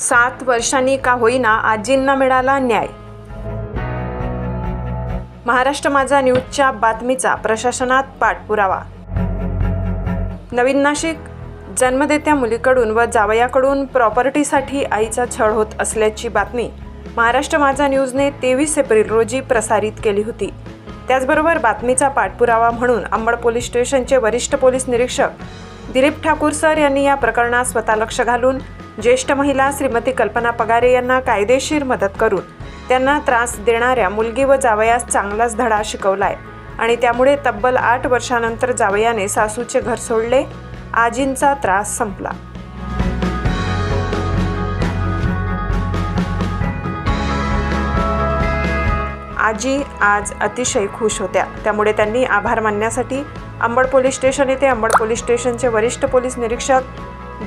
सात वर्षांनी का होईना आजींना मिळाला न्याय. महाराष्ट्र माझा न्यूजच्या बातमीचा प्रशासनात पाठपुरावा. नवीन नाशिक जन्मदेत्या मुलीकडून व जावयाकडून प्रॉपर्टीसाठी आईचा छळ होत असल्याची बातमी. महाराष्ट्र माझा न्यूजने तेवीस एप्रिल रोजी प्रसारित केली होती. त्याचबरोबर बातमीचा पाठपुरावा म्हणून अंबड पोलीस स्टेशनचे वरिष्ठ पोलीस निरीक्षक दिलीप ठाकूर सर यांनी या प्रकरणात स्वतः लक्ष घालून ज्येष्ठ महिला श्रीमती कल्पना पगारे यांना कायदेशीर मदत करून त्यांना त्रास देणाऱ्या मुलगी व जावयास चांगलाच धडा शिकवलाय आणि त्यामुळे तब्बल आठ वर्षानंतर जावयाने सासूचे घर सोडले. आजींचा त्रास संपला. आजी आज अतिशय खुश होत्या. त्यामुळे त्यांनी आभार मानण्यासाठी अंबड पोलीस स्टेशन येथे अंबड पोलीस स्टेशनचे वरिष्ठ पोलीस निरीक्षक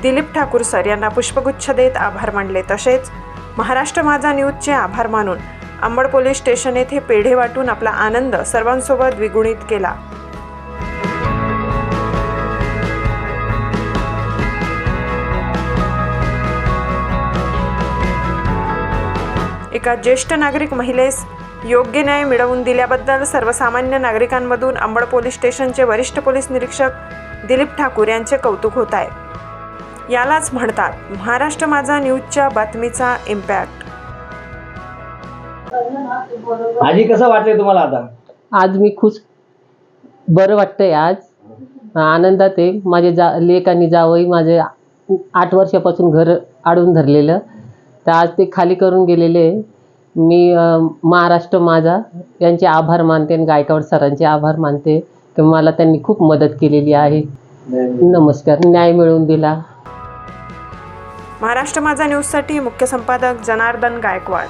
दिलीप ठाकूर सर यांना पुष्पगुच्छ देत आभार मानले. तसेच महाराष्ट्र माझा न्यूजचे आभार मानून अंबड पोलीस स्टेशन येथे पेढे वाटून आपला आनंद सर्वांसोबत द्विगुणित केला. एका ज्येष्ठ नागरिक महिलेस योग्य न्याय मिळवून दिल्याबद्दल सर्वसामान्य नागरिकांमधून अंबड पोलीस स्टेशनचे वरिष्ठ पोलीस निरीक्षक दिलीप ठाकूर यांचे कौतुक होत आहे. यालाच म्हणतात महाराष्ट्र माझा न्यूजच्या बातमीचा इम्पॅक्ट आजी कसं वाटतंय तुम्हाला आता? आज मी खुश. बरं वाटतंय आज. आनंदात आहे. माझे जा लेक आणि जावई माझे आठ वर्षापासून घर आडून धरलेलं. तर आज ते खाली करून गेलेले. आहे. मी महाराष्ट्र माझा यांचे आभार मानते आणि गायकवाड सरांचे आभार मानते. की मला त्यांनी खूप मदत केलेली आहे. नमस्कार. न्याय मिळवून दिला. महाराष्ट्र माझा न्यूजसाठी मुख्य संपादक जनार्दन गायकवाड.